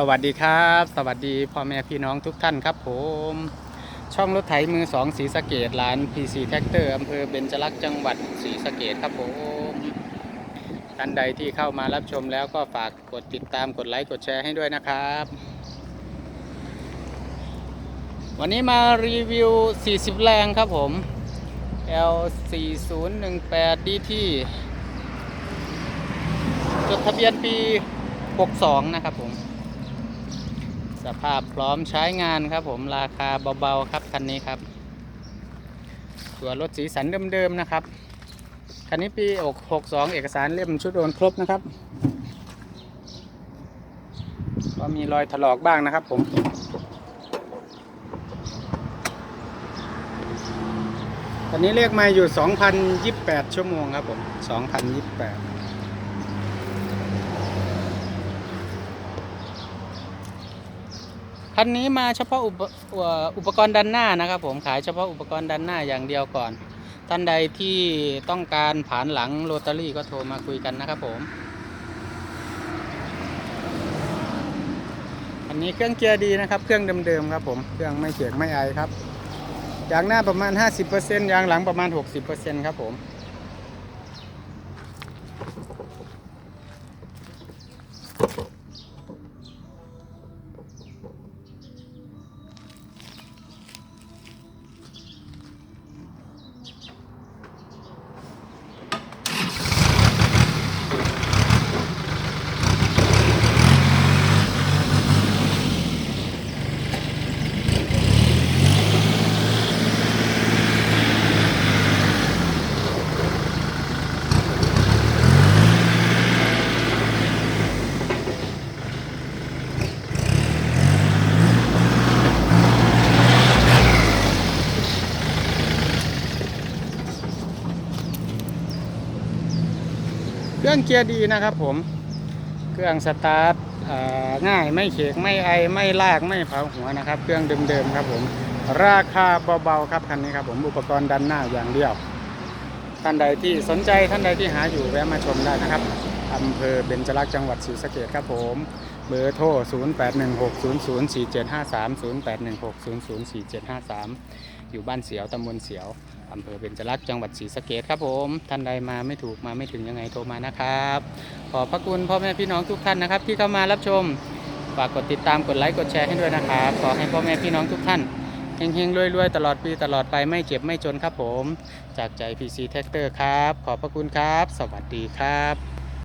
สวัสดีครับ สวัสดีพ่อแม่พี่น้องทุกท่านครับผม ช่องรถไถมือสองสีสะเกดร้าน PC Tractor อำเภอเบญจลักษณ์จังหวัดศรีสะเกดครับผมท่านใดที่เข้ามารับชมแล้วก็ฝากกดติดตามกดไลค์กดแชร์ให้ด้วยนะครับ วันนี้มารีวิว 40 แรงครับผม L4018 DT จดทะเบียนปี 62 นะครับผม สภาพพร้อมใช้งานครับผมราคาเบาๆครับคันนี้ครับตัวรถสีสันเดิมๆนะครับคันนี้ปี62เอกสารเล่มชุดโอนครบนะครับ ก็มีรอยถลอกบ้างนะครับผมคันนี้เรียกมาอยู่ 2,028 ชั่วโมงครับผม 2,028 คันนี้มาเฉพาะอุปอ,อุปกรณ์ด้านหน้านะครับ ผมขายเฉพาะอุปกรณ์ด้านหน้าอย่างเดียวก่อน ท่านใดที่ต้องการผ่านหลังโรตารี่ก็โทรมาคุยกันนะครับผม อันนี้เครื่องเกียร์ดีนะครับ เครื่องเดิมๆครับผมเครื่องไม่เสียกไม่ไอครับยางหน้าประมาณ 50%ยางหลังประมาณ 60%ครับผม เครื่องเกียร์ดีนะครับผม เครื่องสตาร์ทง่ายไม่เขกไม่ไอไม่ลากไม่เผาหัวนะครับ เครื่องเดิมๆครับผม ราคาเบาๆครับคันนี้ครับผมอุปกรณ์ดันหน้าอย่างเดียว ท่านใดที่สนใจท่านใดที่หาอยู่แวะมาชมได้นะครับอำเภอเบญจลักษณ์จังหวัดศรีสะเกดครับผม เบอร์โทร 0816004753 0816004753 อยู่บ้านเสียวตำบลเสียวอำเภอเบญจลักษณ์จังหวัดศรีสะเกษครับผม ท่านใดมาไม่ถูกมาไม่ถึงยังไงโทรมานะครับ ขอบพระคุณพ่อแม่พี่น้องทุกท่านนะครับ ที่เข้ามารับชม ฝากกดติดตามกดไลค์กดแชร์ให้ด้วยนะครับ ขอให้พ่อแม่พี่น้องทุกท่านเฮงๆรวยๆ ตลอดปีตลอดไปไม่เจ็บไม่จนครับผม จากใจ PC Tractor ครับ ขอบพระคุณครับ สวัสดีครับ